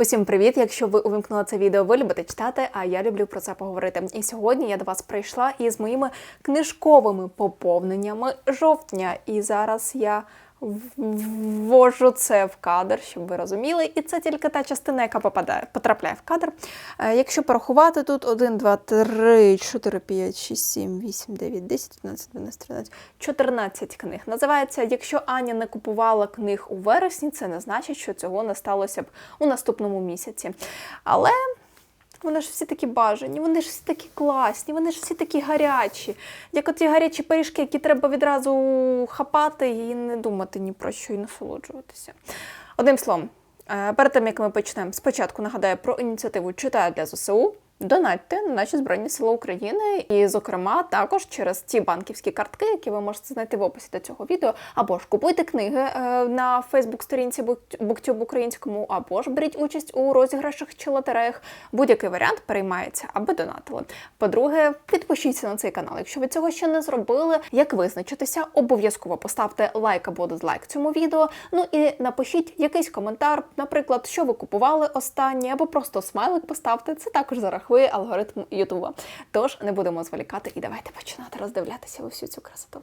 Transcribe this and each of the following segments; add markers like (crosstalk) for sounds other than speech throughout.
Усім привіт! Якщо ви увімкнули це відео, ви любите читати, а я люблю про це поговорити. І сьогодні я до вас прийшла із моїми книжковими поповненнями жовтня. І зараз я ввожу це в кадр, щоб ви розуміли. І це тільки та частина, яка попадає, потрапляє в кадр. Е, Якщо порахувати тут 1, 2, 3, 4, 5, 6, 7, 8, 9, 10, 11, 12, 13, 14 книг. Називається Якщо Аня не купувала книг у вересні, це не значить, що цього не сталося б у наступному місяці. Але вони ж всі такі бажані, вони ж всі такі класні, вони ж всі такі гарячі. Як оті гарячі пиріжки, які треба відразу хапати і не думати ні про що і насолоджуватися. Одним словом, е, перед тим як ми почнемо, спочатку нагадаю про ініціативу Читаю для ЗСУ. Донатьте на наші Збройні Сили України, і, зокрема, також через ті банківські картки, які ви можете знайти в описі до цього відео, або ж купуйте книги е, на Фейсбук-сторінці BookTube українському, або ж беріть участь у розіграшах чи лотереях. Будь-який варіант переймається, аби донатили. По-друге, підпишіться на цей канал. Якщо ви цього ще не зробили, як визначитися, обов'язково поставте лайк або дизлайк цьому відео. Ну і напишіть якийсь коментар, наприклад, що ви купували останнє, або просто смайлик поставте. Це також зарахує алгоритм Ютуба. Тож не будемо зволікати і давайте починати роздивлятися усю цю красоту.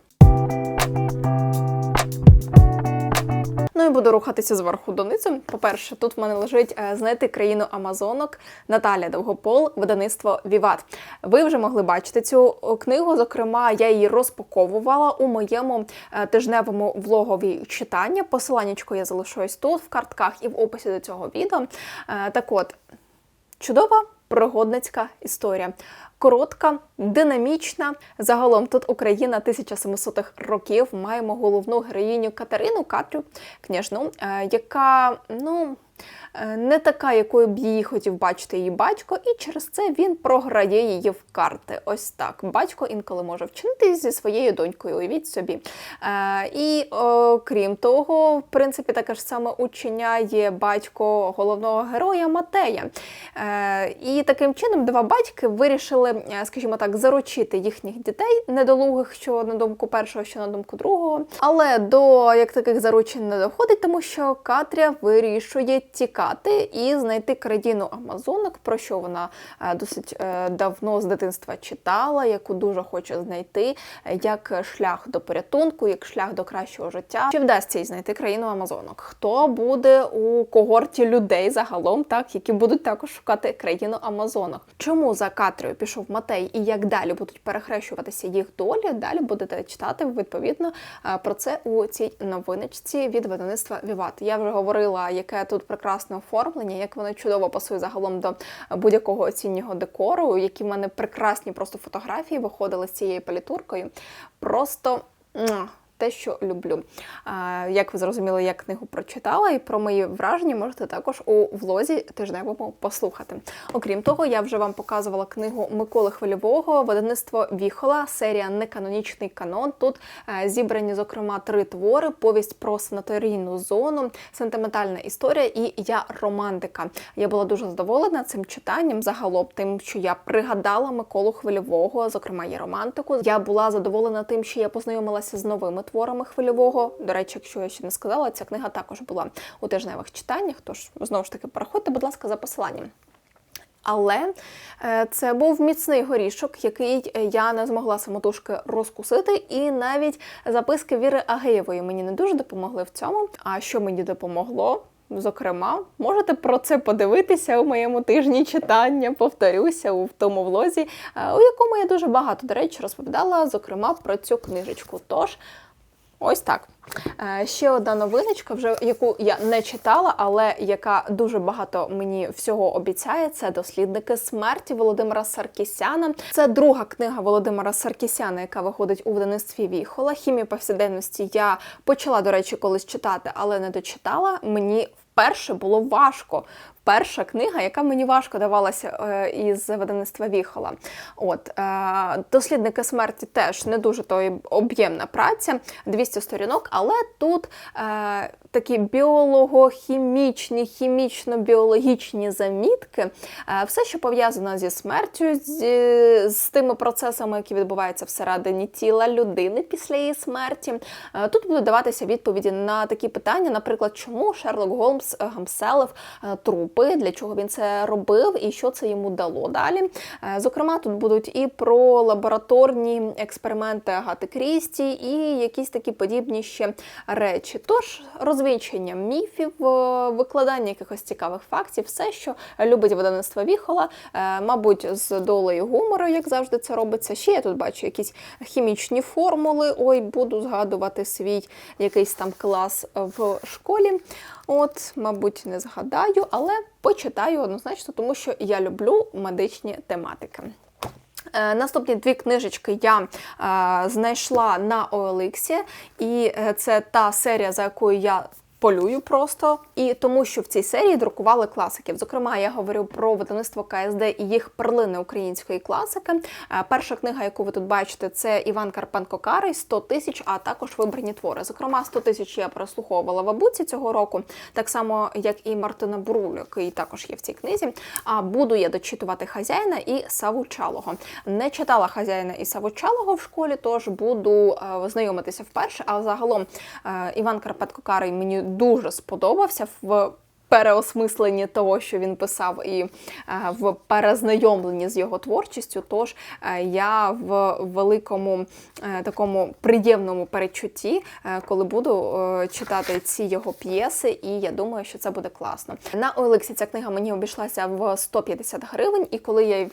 Ну і буду рухатися зверху донизу. По-перше, тут в мене лежить е, знайти країну Амазонок Наталя Довгопол, видавництво Віват. Ви вже могли бачити цю книгу. Зокрема, я її розпаковувала у моєму е, тижневому влогові читання. Посиланнячко я залишусь тут в картках і в описі до цього відео. Е, Так от, чудова пригодницька історія. Коротка, динамічна. Загалом тут Україна 1700-х років. Маємо головну героїню Катерину Катрю, княжну, е, яка, ну. Е, Не така, якою б її хотів бачити її батько, і через це він програє її в карти. Ось так. Батько інколи може вчинити зі своєю донькою, уявіть собі. Е, і крім того, в принципі, таке ж саме учиняє батько головного героя Матея. Е, і таким чином два батьки вирішили, скажімо так, заручити їхніх дітей недолугих, що на думку першого, що на думку другого. Але до як таких заручень не доходить, тому що Катря вирішує тікати і знайти країну Амазонок, про що вона е, досить е, давно з дитинства читала, яку дуже хоче знайти, е, як шлях до порятунку, як шлях до кращого життя. Чи вдасться їй знайти країну Амазонок? Хто буде у когорті людей загалом, так які будуть також шукати країну Амазонок? Чому за Катрою пішов Матей і як далі будуть перехрещуватися їх долі? Далі будете читати відповідно про це у цій новиночці від видавництва Віват. Я вже говорила, яке тут прекрасне оформлення, як воно чудово пасує загалом до будь-якого осіннього декору, які в мене прекрасні просто фотографії виходили з цією палітуркою. Просто. Те, що люблю. Як ви зрозуміли, я книгу прочитала, і про мої враження можете також у влозі тижневому послухати. Окрім того, я вже вам показувала книгу Миколи Хвильового, видавництво Віхола, серія Неканонічний канон. Тут е, зібрані, зокрема, три твори: повість про санаторійну зону, сентиментальна історія і я романтика. Я була дуже задоволена цим читанням, загалом тим, що я пригадала Миколу Хвильового, зокрема, є романтику. Я була задоволена тим, що я познайомилася з новими творами хвильового. До речі, якщо я ще не сказала, ця книга також була у тижневих читаннях. Тож знову ж таки переходьте, будь ласка, за посиланням. Але е, це був міцний горішок, який я не змогла самотужки розкусити, і навіть записки Віри Агеєвої мені не дуже допомогли в цьому. А що мені допомогло? Зокрема, можете про це подивитися у моєму тижні читання. Повторюся у тому влозі, е, у якому я дуже багато, до речі, розповідала, зокрема, про цю книжечку. Тож. Ось так. Е, Ще одна новиночка, вже яку я не читала, але яка дуже багато мені всього обіцяє. Це дослідники смерті Володимира Саркісяна. Це друга книга Володимира Саркісяна, яка виходить у видавництві Віхола. Хімію повсякденності я почала, до речі, колись читати, але не дочитала. Мені вперше було важко. Перша книга, яка мені важко давалася е, із видавництва Віхола. От е, дослідники смерті теж не дуже то об'ємна праця, 200 сторінок, Але тут е, такі біолого-хімічні, хімічно-біологічні замітки, все, що пов'язано зі смертю, з, з тими процесами, які відбуваються всередині тіла людини після її смерті. Тут будуть даватися відповіді на такі питання, наприклад, чому Шерлок Голмс гамселив е, трупи, для чого він це робив і що це йому дало далі. Е, Зокрема, тут будуть і про лабораторні експерименти Агати Крісті, і якісь такі подібні ще речі. Тож розвінчення міфів, е, викладання якихось цікавих фактів, все, що любить видавництво Віхола, е, мабуть, з долею гумору, як завжди це робиться. Ще я тут бачу якісь хімічні формули. Ой, буду згадувати свій якийсь там клас в школі. От, мабуть, не згадаю, але почитаю однозначно, тому що я люблю медичні тематики. Е, Наступні дві книжечки я е, знайшла на OLX, і е, це та серія, за якою я полюю просто, і тому, що в цій серії друкували класиків. Зокрема, я говорю про видавництво КСД і їх перлини української класики. Е, Перша книга, яку ви тут бачите, це Іван Карпенко Карий 100 тисяч, а також вибрані твори. Зокрема, 100 тисяч я прослуховувала в Абуці цього року, так само як і Мартина Бурулю, який також є в цій книзі. А буду я дочитувати хазяїна і Савучалого. Не читала хазяїна і Савучалого в школі, тож буду е, знайомитися вперше. А загалом е, Іван Карпенко Карий мені дуже сподобався в. Переосмисленні того, що він писав, і е, в перезнайомленні з його творчістю. Тож е, я в великому е, такому приємному перечутті, коли буду читати ці його п'єси, і я думаю, що це буде класно. На OLX ця книга мені обійшлася в 150 гривень, і коли я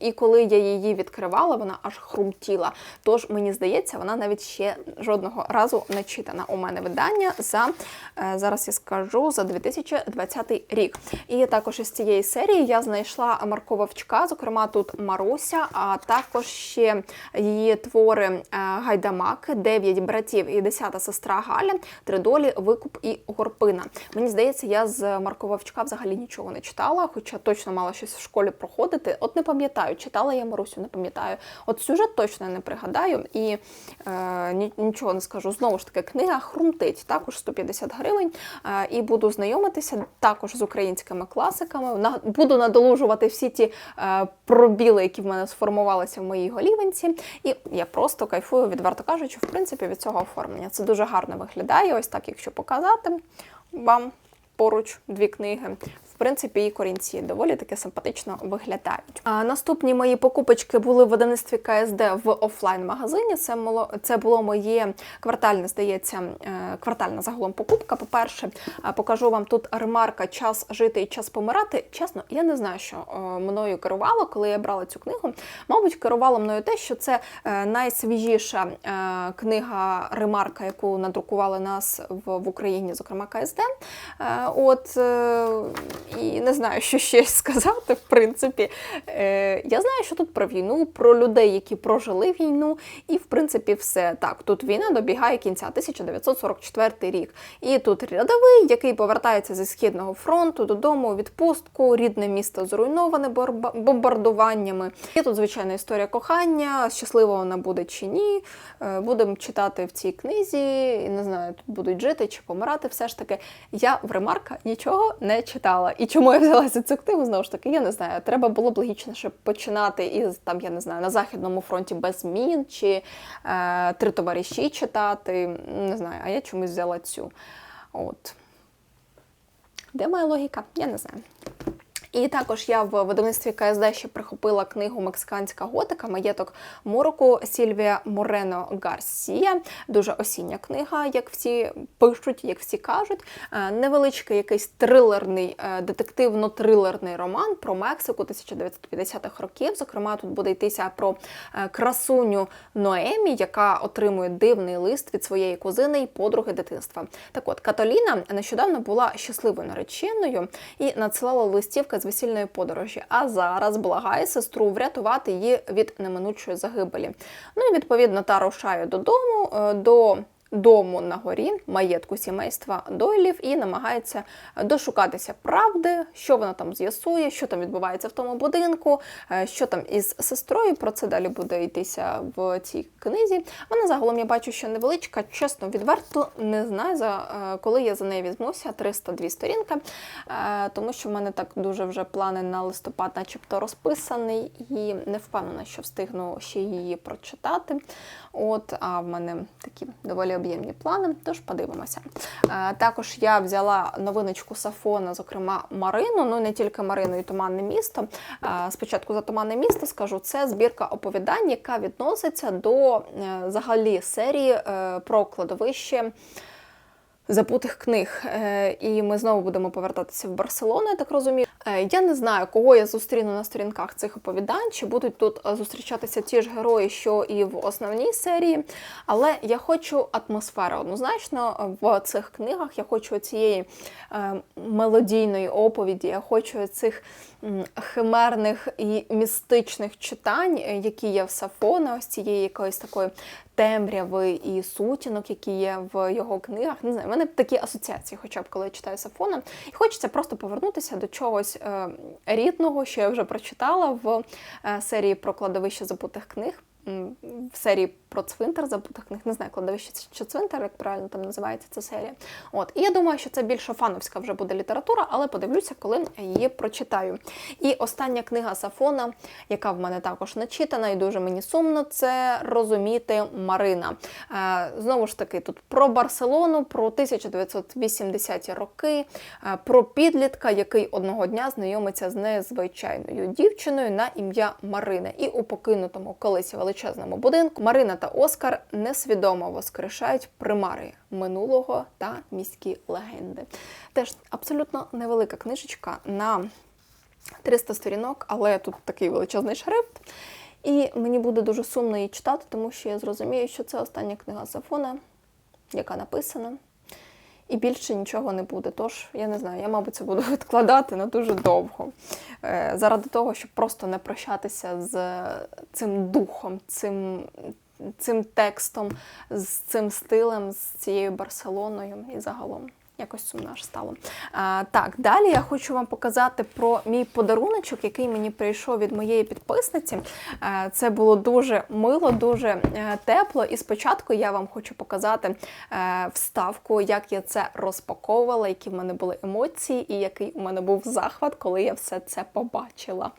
і коли я її відкривала, вона аж хрумтіла. Тож мені здається, вона навіть ще жодного разу не читана. У мене видання за зараз я скажу за 2020 рік. І також із цієї серії я знайшла Марко Вовчка, зокрема тут Маруся, а також ще її твори е, Гайдамаки, Дев'ять братів і десята сестра Галя, Тридолі, Викуп і Горпина. Мені здається, я з Марко Вовчка взагалі нічого не читала, хоча точно мала щось в школі проходити. От не пам'ятаю, читала я Марусю, не пам'ятаю. От сюжет точно не пригадаю і е, нічого не скажу. Знову ж таки, книга хрумтить, також 150 гривень. Е, і буду знайомитися також з українськими класиками. Буду надолужувати всі ті е, пробіли, які в мене сформувалися в моїй голівенці. І я просто кайфую, відверто кажучи, в принципі, від цього оформлення. Це дуже гарно виглядає. Ось так, якщо показати вам поруч дві книги. Принципі, і корінці доволі таки симпатично виглядають. А наступні мої покупочки були в видавництві КСД в офлайн-магазині. Це було, це було моє квартальне, здається, е, квартальна загалом покупка. По-перше, е, покажу вам тут ремарка Час жити і час помирати. Чесно, я не знаю, що е, мною керувало, коли я брала цю книгу. Мабуть, керувало мною те, що це найсвіжіша книга ремарка, яку надрукували нас в, Україні, зокрема КСД. От і не знаю, що ще (laughs) сказати, в принципі. Е, Я знаю, що тут про війну, про людей, які прожили війну, і в принципі все. Так, тут війна добігає кінця 1944 рік. І тут рядовий, який повертається зі східного фронту додому відпустку, рідне місто зруйноване бомбардуваннями. Є тут звичайна історія кохання, щаслива вона буде чи ні. Е, Будемо читати в цій книзі, не знаю, тут будуть жити чи помирати. Все ж таки, я в ремарка нічого не читала. І чому я взялася цю книгу? Знову ж таки, я не знаю. Треба було б логічніше починати із там, я не знаю, на західному фронті без змін чи е, три товариші читати. Не знаю, а я чомусь взяла цю. От. Де моя логіка? Я не знаю. І також я в видавництві КСД ще прихопила книгу Мексиканська готика маєток Мороку Сільвія Морено Гарсія. Дуже осіння книга, як всі пишуть, як всі кажуть. Е, Невеличкий якийсь трилерний, е, детективно-трилерний роман про Мексику 1950-х років. Зокрема, тут буде йтися про е, красуню Ноемі, яка отримує дивний лист від своєї кузини і подруги дитинства. Так от Каталіна нещодавно була щасливою нареченою і надсилала листівки з весільної подорожі. А зараз благає сестру врятувати її від неминучої загибелі. Ну і відповідно та рушає додому е, до дому на горі, маєтку сімейства Дойлів, і намагається дошукатися правди, що вона там з'ясує, що там відбувається в тому будинку, е, що там із сестрою. Про це далі буде йтися в цій книзі. Вона загалом я бачу, що невеличка, чесно, відверто не знаю за е, коли я за неї візьмуся. 302 сторінки, е, тому що в мене так дуже вже плани на листопад, начебто розписаний, і не впевнена, що встигну ще її прочитати. От, а в мене такі доволі об'ємні плани, тож подивимося. Е, Також я взяла новиночку Сафона, зокрема Марину, ну не тільки Марину і Туманне місто. Е, Спочатку за Туманне місто скажу, це збірка оповідань, яка відноситься до е, взагалі серії про кладовище. Забутих книг, Е, і ми знову будемо повертатися в Барселону, я так розумію. Е, Я не знаю, кого я зустріну на сторінках цих оповідань, чи будуть тут е, зустрічатися ті ж герої, що і в основній серії. Але я хочу атмосфери однозначно в цих книгах. Я хочу цієї мелодійної оповіді, я хочу цих химерних і містичних читань, які є в Сафона, ось цієї якоїсь такої темряви і сутінок, які є в його книгах. Не знаю, в мене такі асоціації, хоча б коли я читаю Сафона. І хочеться просто повернутися до чогось е, рідного, що я вже прочитала в е, серії про кладовище забутих книг. В серії про цвинтар забутих книг, не знаю, кладовище чи цвинтар, як правильно там називається ця серія. От і я думаю, що це більше фановська вже буде література, але подивлюся, коли її прочитаю. І остання книга Сафона, яка в мене також начитана, і дуже мені сумно, це розуміти Марина. Е, Знову ж таки, тут про Барселону, про 1980-ті роки, е, про підлітка, який одного дня знайомиться з незвичайною дівчиною на ім'я Марина. І у покинутому колись величезному будинку Марина та Оскар несвідомо воскрешають примари минулого та міські легенди. Теж абсолютно невелика книжечка на 300 сторінок, але тут такий величезний шрифт. І мені буде дуже сумно її читати, тому що я зрозумію, що це остання книга Сафона, яка написана. І більше нічого не буде. Тож, я не знаю, я, мабуть, це буду (laughs) відкладати на дуже довго. Е, заради того, щоб просто не прощатися з цим духом, цим, цим текстом, з цим стилем, з цією Барселоною і загалом. Якось сумно аж стало. А, так, далі я хочу вам показати про мій подаруночок, який мені прийшов від моєї підписниці. Е, це було дуже мило, дуже е, тепло. І спочатку я вам хочу показати е, вставку, як я це розпаковувала, які в мене були емоції, і який у мене був захват, коли я все це побачила.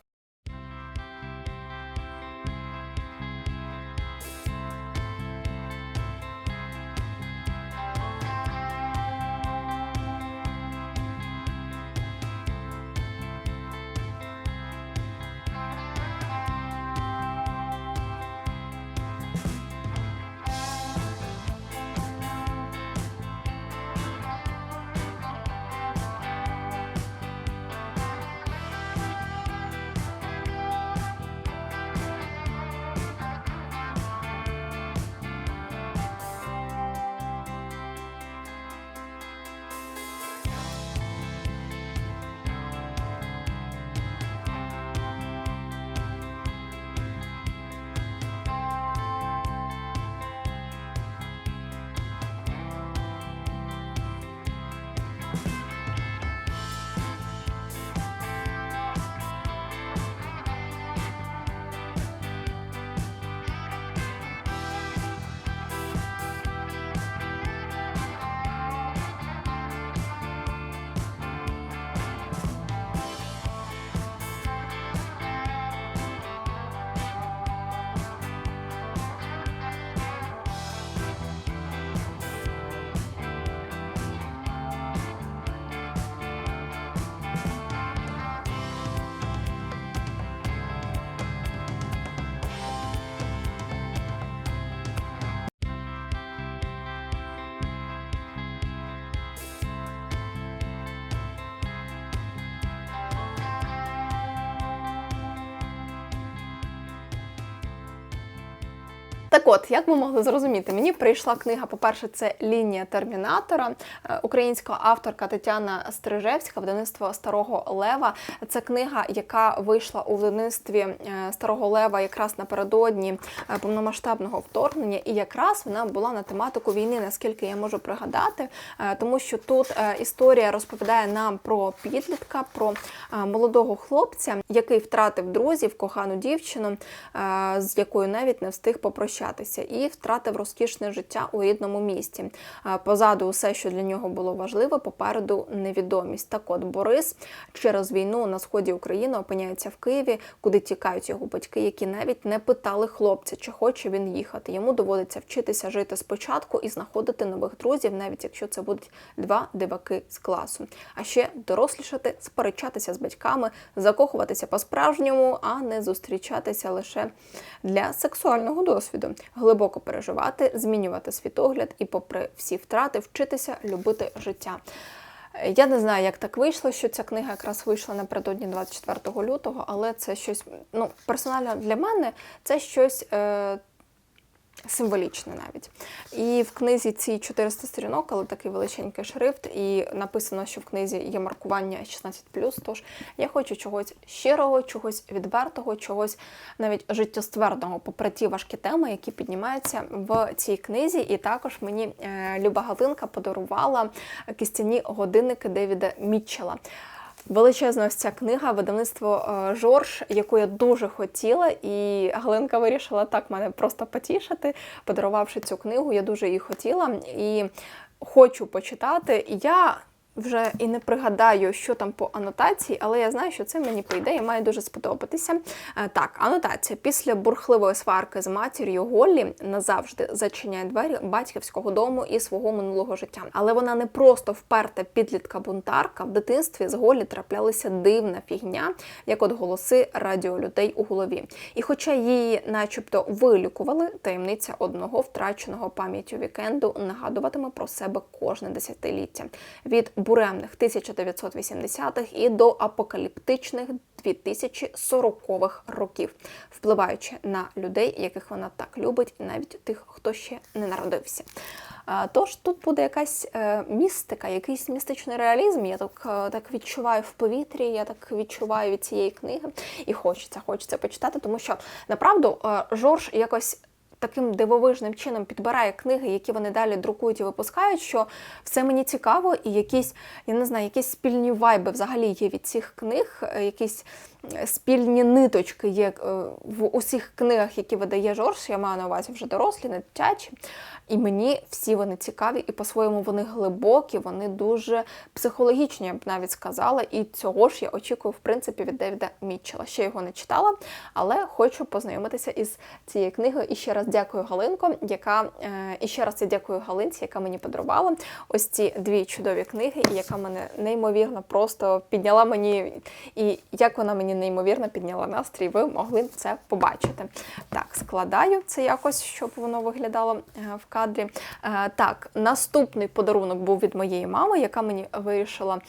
Так от, як ви могли зрозуміти, мені прийшла книга, по-перше, це лінія термінатора, е, українська авторка Тетяна Стрижевська, видавництво Старого Лева. Це книга, яка вийшла у видавництві е, Старого Лева якраз напередодні е, повномасштабного вторгнення, і якраз вона була на тематику війни, наскільки я можу пригадати, тому що тут історія розповідає нам про підлітка, про молодого хлопця, який втратив друзів, кохану дівчину, з якою навіть не встиг попрощатися, і втратив розкішне життя у рідному місті. Позаду усе, що для нього було важливо, попереду невідомість. Так от Борис через війну на сході України опиняється в Києві, куди тікають його батьки, які навіть не питали хлопця, чи хоче він їхати. Йому доводиться вчитися жити спочатку і знаходити нових друзів, навіть якщо це будуть два диваки з класу. А ще дорослішати, сперечатися з батьками, закохуватися по-справжньому, а не зустрічатися лише для сексуального досвіду, глибоко переживати, змінювати світогляд і, попри всі втрати, вчитися любити життя. Я не знаю, як так вийшло, що ця книга якраз вийшла напередодні 24 лютого, але це щось, ну, персонально для мене це щось е, символічне навіть. І в книзі ці 400 сторінок, але такий величенький шрифт, і написано, що в книзі є маркування 16+, тож я хочу чогось щирого, чогось відвертого, чогось навіть життєствердного, попри ті важкі теми, які піднімаються в цій книзі. І також мені е, Люба Галинка подарувала кістяні годинники Девіда Мітчела. Величезна ось ця книга, видавництво е, Жорж, яку я дуже хотіла, і Галинка вирішила так мене просто потішити, подарувавши цю книгу. Я дуже її хотіла і хочу почитати. Я вже і не пригадаю, що там по анотації, але я знаю, що це мені по ідеї має дуже сподобатися. Е, Так, анотація. Після бурхливої сварки з матір'ю Голлі назавжди зачиняє двері батьківського дому і свого минулого життя. Але вона не просто вперта підлітка-бунтарка. В дитинстві з Голлі траплялася дивна фігня, як от голоси радіолюдей у голові. І хоча її, начебто, вилікували, таємниця одного втраченого пам'яттю вікенду нагадуватиме про себе кожне десятиліття. Від буремних 1980-х і до апокаліптичних 2040-х років, впливаючи на людей, яких вона так любить, і навіть тих, хто ще не народився. Тож тут буде якась е, містика, якийсь містичний реалізм. Я так, е, так відчуваю в повітрі, я так відчуваю від цієї книги. І хочеться, хочеться почитати, тому що направду е, Жорж якось таким дивовижним чином підбирає книги, які вони далі друкують і випускають, що все мені цікаво, і якісь, я не знаю, якісь спільні вайби взагалі є від цих книг, е, якісь спільні ниточки є е, в усіх книгах, які видає Жорж. Я маю на увазі вже дорослі, не дитячі. І мені всі вони цікаві, і по-своєму вони глибокі, вони дуже психологічні, я б навіть сказала. І цього ж я очікую, в принципі, від Девіда Мітчела. Ще його не читала, але хочу познайомитися із цією книгою. І ще раз дякую Галинко, яка е, і ще раз я дякую Галинці, яка мені подарувала ось ці дві чудові книги, і яка мене неймовірно просто підняла мені, і як вона мені неймовірно підняла настрій, ви могли це побачити. Так, складаю це якось, щоб воно виглядало е, в кадрі. Е, Так, наступний подарунок був від моєї мами, яка мені вирішила.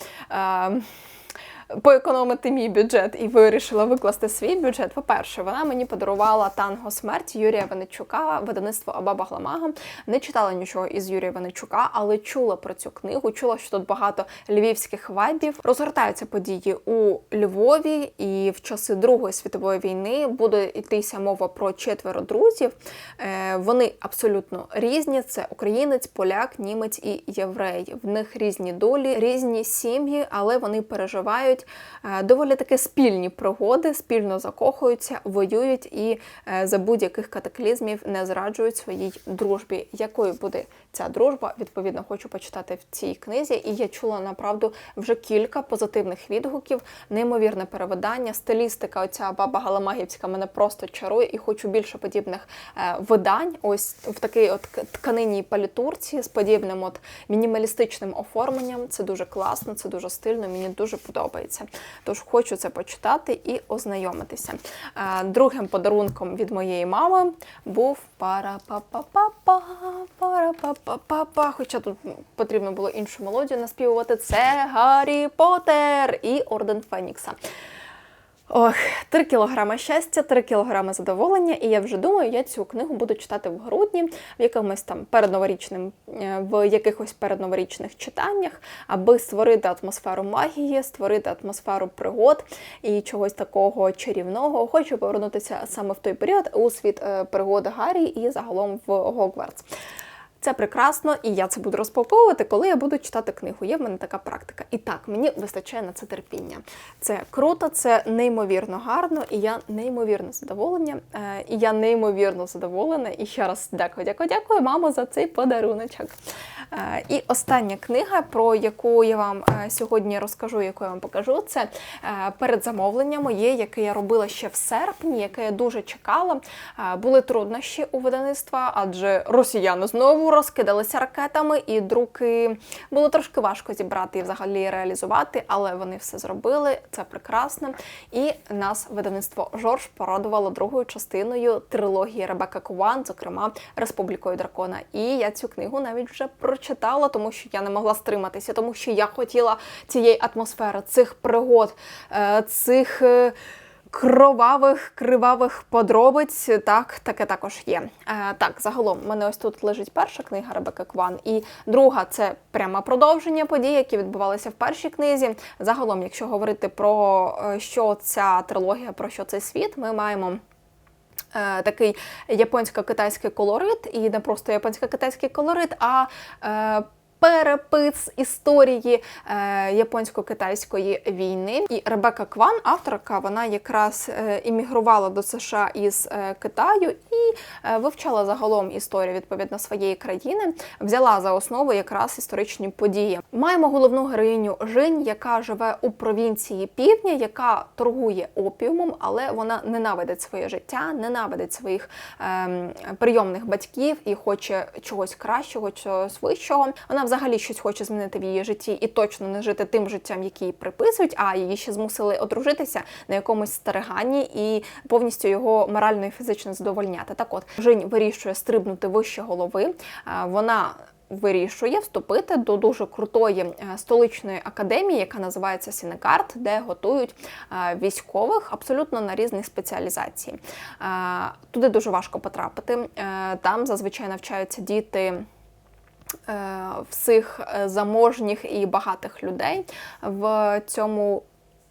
Поекономити мій бюджет і вирішила викласти свій бюджет. По-перше, вона мені подарувала танго смерть Юрія Венечука, видавництво Абаба Гламага. Не читала нічого із Юрія Венечука, але чула про цю книгу. Чула, що тут багато львівських вайбів. Розгортаються події у Львові, і в часи Другої світової війни буде йтися мова про четверо друзів. Е, Вони абсолютно різні: це українець, поляк, німець і єврей. В них різні долі, різні сім'ї, але вони переживають е, доволі таки спільні пригоди, спільно закохуються, воюють і е, за будь-яких катаклізмів не зраджують своїй дружбі. Якою буде ця дружба? Відповідно, хочу почитати в цій книзі. І я чула направду вже кілька позитивних відгуків, неймовірне перевидання, стилістика. Оця баба Галамагівська мене просто чарує і хочу більше подібних е, видань. Ось в такій от тканинній палітурці з подібним от мінімалістичним оформленням. Це дуже класно, це дуже стильно, мені дуже подобається. Тож хочу це почитати і ознайомитися. Е, Другим подарунком від моєї мами був пара-па-па-па-па, пара-па-па-па-па. Хоча тут потрібно було іншу мелодію наспівувати. Це Гаррі Поттер і Орден Фенікса. Ох, 3 кілограми щастя, 3 кілограми задоволення, і я вже думаю, я цю книгу буду читати в грудні, в якомусь там передноворічним, е, в якихось передноворічних читаннях, аби створити атмосферу магії, створити атмосферу пригод і чогось такого чарівного. Хочу повернутися саме в той період у світ е, пригод Гаррі і загалом в Гогвартс. Це прекрасно, і я це буду розпаковувати, коли я буду читати книгу. Є в мене така практика. І так, мені вистачає на це терпіння. Це круто, це неймовірно гарно, і я неймовірно задоволення. Е, і я неймовірно задоволена. І ще раз дякую, дякую, дякую, мамо, за цей подаруночок. Е, і остання книга, про яку я вам е, сьогодні розкажу, яку я вам покажу, це передзамовлення моє, яке я робила ще в серпні, яке я дуже чекала. Були труднощі у видавництва, адже росіяни знову розкидалися ракетами, і друки було трошки важко зібрати і взагалі реалізувати, але вони все зробили. Це прекрасно. І нас видавництво Жорж порадувало другою частиною трилогії Ребека Кован, зокрема Республікою Дракона. І я цю книгу навіть вже прочитала, тому що я не могла стриматися, тому що я хотіла цієї атмосфери, цих пригод, е, цих. Кровавих, кривавих подробиць. Так, таке також є. Е, Так, загалом, в мене ось тут лежить перша книга Ребека Кван, і друга це пряме продовження подій, які відбувалися в першій книзі. Загалом, якщо говорити про е, що ця трилогія, про що цей світ, ми маємо. Е, такий японсько-китайський колорит, і не просто японсько-китайський колорит, а е, перепис історії е, японсько-китайської війни. І Ребека Кван, авторка, вона якраз е, іммігрувала до США із е, Китаю і е, вивчала загалом історію відповідно своєї країни, взяла за основу якраз історичні події. Маємо головну героїню Жінь, яка живе у провінції Півдня, яка торгує опіумом, але вона ненавидить своє життя, ненавидить своїх е, прийомних батьків і хоче чогось кращого, чогось вищого. Вона взагалі щось хоче змінити в її житті і точно не жити тим життям, які їй приписують, а її ще змусили одружитися на якомусь стариганні і повністю його морально і фізично задовольняти. Так от Жінь вирішує стрибнути вище голови. Вона Вирішує вступити до дуже крутої е, столичної академії, яка називається Сінекарт, де готують е, військових абсолютно на різних спеціалізацій. Е, туди дуже важко потрапити. Там зазвичай навчаються діти. Е, всіх е, заможніх і багатих людей в цьому.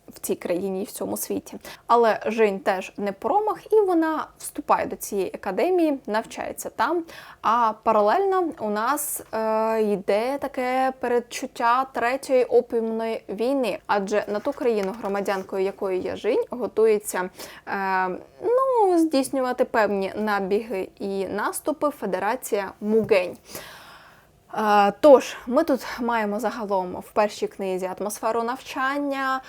В цій країні і в цьому світі. Але Жень теж не промах, і вона вступає до цієї академії, навчається там. А паралельно у нас е, йде таке передчуття третьої опіумної війни. Адже на ту країну, громадянкою якої є Жінь, готується е, ну, здійснювати певні набіги і наступи Федерація Мугень. Тож, ми тут маємо загалом в першій книзі атмосферу навчання,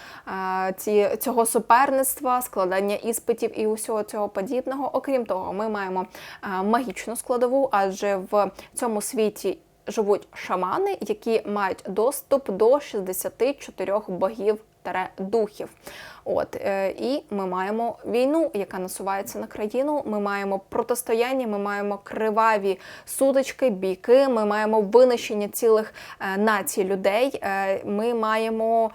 ці, цього суперництва, складання іспитів і усього цього подібного. Окрім того, ми маємо магічну складову, адже в цьому світі живуть шамани, які мають доступ до 64 богів духів. От е, і ми маємо війну, яка насувається на країну. Ми маємо протистояння, ми маємо криваві судочки, бійки. Ми маємо винищення цілих е, націй людей. Е, ми маємо.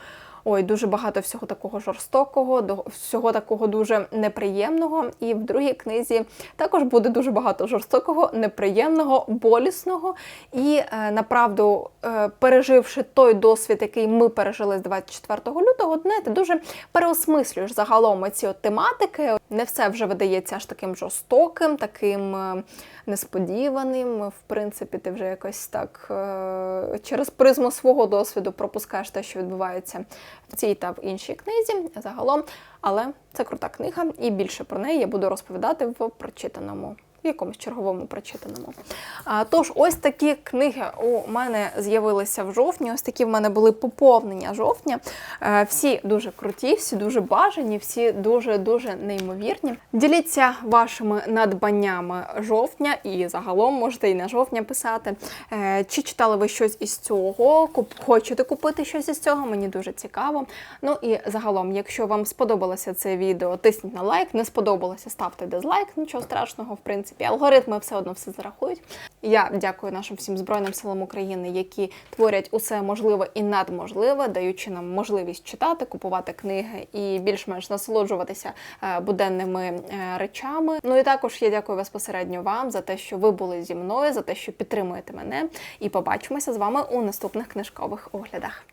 Ой, дуже багато всього такого жорстокого, всього такого дуже неприємного. І в другій книзі також буде дуже багато жорстокого, неприємного, болісного. І е, направду, е, переживши той досвід, який ми пережили з 24 лютого, знаєте, дуже переосмислюєш загалом ці от тематики. Не все вже видається аж таким жорстоким, таким е, несподіваним. В принципі, ти вже якось так е, через призму свого досвіду пропускаєш те, що відбувається в цій та в іншій книзі загалом. Але це крута книга, і більше про неї я буду розповідати в прочитаному якомусь черговому прочитаному. А, Тож, ось такі книги у мене з'явилися в жовтні. Ось такі в мене були поповнення жовтня. Е, всі дуже круті, всі дуже бажані, всі дуже-дуже неймовірні. Діліться вашими надбаннями жовтня і загалом можете і на жовтня писати. Е, чи читали ви щось із цього? Хочете купити щось із цього? Мені дуже цікаво. Ну і загалом, якщо вам сподобалося це відео, тисніть на лайк, не сподобалося, ставте дизлайк, нічого страшного, в принципі принципі, алгоритми все одно все зарахують. Я дякую нашим всім збройним силам України, які творять усе можливе і надможливе, даючи нам можливість читати, купувати книги і більш-менш насолоджуватися е, буденними е, речами. Ну і також я дякую безпосередньо вам за те, що ви були зі мною, за те, що підтримуєте мене. І побачимося з вами у наступних книжкових оглядах.